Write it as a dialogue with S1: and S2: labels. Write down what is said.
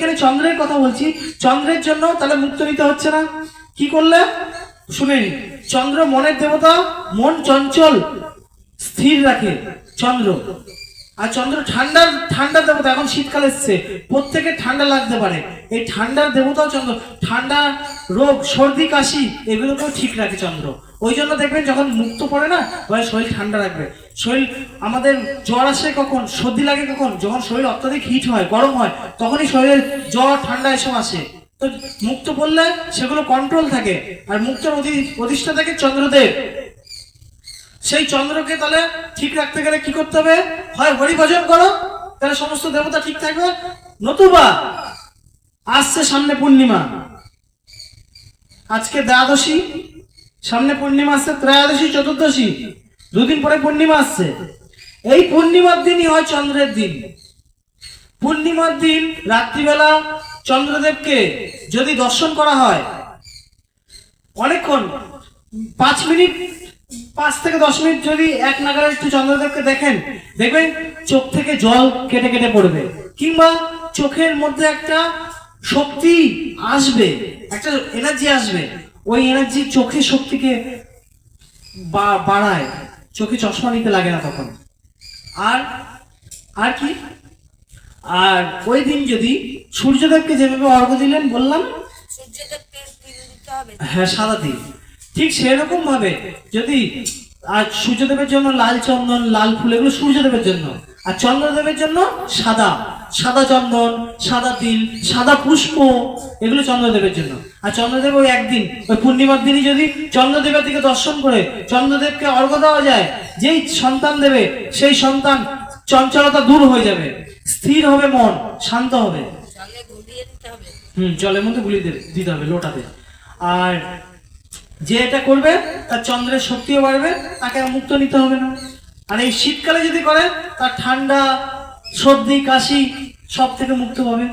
S1: এইখানে চন্দ্রের কথা বলছি। চন্দ্রের জন্য তাহলে মুক্ত নিতে হচ্ছে না। কি করলে? শুনেনি, চন্দ্র মনের দেবতা, মন চঞ্চল, স্থির রাখে চন্দ্র। আর চন্দ্র ঠান্ডার ঠান্ডার দেবতা এখন শীতকাল এসছে। প্রত্যেকের ঠান্ডা লাগতে পারে। এই ঠান্ডার দেবতাও চন্দ্র। ঠান্ডা, রোগ, সর্দি, কাশি, এগুলোকেও ঠিক রাখে চন্দ্র। ওই জন্য দেখবেন যখন মুক্ত পড়ে না, তখন শরীর ঠান্ডা রাখবে। শরীর, আমাদের জ্বর আসে কখন, সর্দি লাগে কখন, যখন শরীর অত্যাধিক হিট হয়, গরম হয়, তখনই শরীরের জ্বর, ঠান্ডা এসব আসে। তো মুক্ত পড়লে সেগুলো কন্ট্রোল থাকে। আর মুক্তর অধি- অধিষ্ঠা থাকে চন্দ্রদেব। সেই চন্দ্রকে তাহলে ঠিক রাখতে গেলে কি করতে হবে? হয় হরি ভজন করো, তাহলে সমস্ত দেবতা ঠিক থাকবে। নতুবা আসছে সামনে পূর্ণিমা। আজকে দ্বাদশী, সামনে পূর্ণিমা আসছে ত্রয়োদশী, চতুর্দশী। দুদিন পরে পূর্ণিমা আসছে। এই পূর্ণিমার দিনই হয় চন্দ্রের দিন। পূর্ণিমার দিন রাত্রিবেলা চন্দ্রদেবকে যদি দর্শন করা হয়, অনেকক্ষণ, পাঁচ মিনিট পাঁচ থেকে দশ মিনিট যদি এক নাগারে একটু চন্দ্রদেবকে দেখেন দেখবেন চোখ থেকে জল কেটে কেটে পড়বে। কিংবা চোখের মধ্যে একটা শক্তি আসবে একটা এনার্জি আসবে। ওই এনার্জি চোখের শক্তিকে বাড়ায়। চোখে চশমা নিতে লাগে না তখন। আর আর কি? আর ওই দিন যদি সূর্যদেবকে যেভাবে অর্ঘ্য দিলেন বললাম? হ্যাঁ সাদা দিন ঠিক সেরকম ভাবে যদি আর সূর্যদেবের জন্য লাল চন্দন লাল ফুল এগুলো সূর্যদেবের জন্য। আর চন্দ্রদেবের জন্য সাদা সাদা চন্দন সাদা তিল সাদা পুষ্প এগুলো চন্দ্রদেবের জন্য। আর চন্দ্রদেব ওই একদিন ওই পূর্ণিমার দিনই যদি চন্দ্রদেবের দিকে দর্শন করে চন্দ্রদেবকে অর্ঘ্য দেওয়া যায় যেই সন্তান দেবে সেই সন্তান চঞ্চলতা দূর হয়ে যাবে। স্থির হবে মন শান্ত হবে। হুম জলের মধ্যে গুলি দে- দিতে হবে লোটাতে। আর যে এটা করবে, তার চন্দ্রের শক্তিও বাড়বে, তাকে মুক্ত নিতে হবে না। আর এই শীতকালে যদি করে, তার ঠান্ডা, সর্দি, কাশি সব থেকে মুক্ত পাবে।